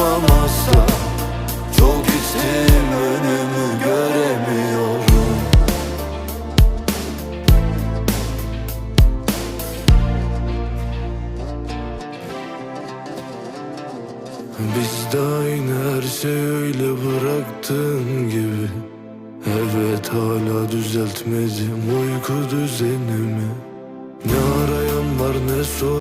Asla Çok içtim önümü göremiyorum. Biz de aynı her şey öyle bıraktığın gibi. Evet hala düzeltmedim uyku düzenimi. Ne arayan var ne sor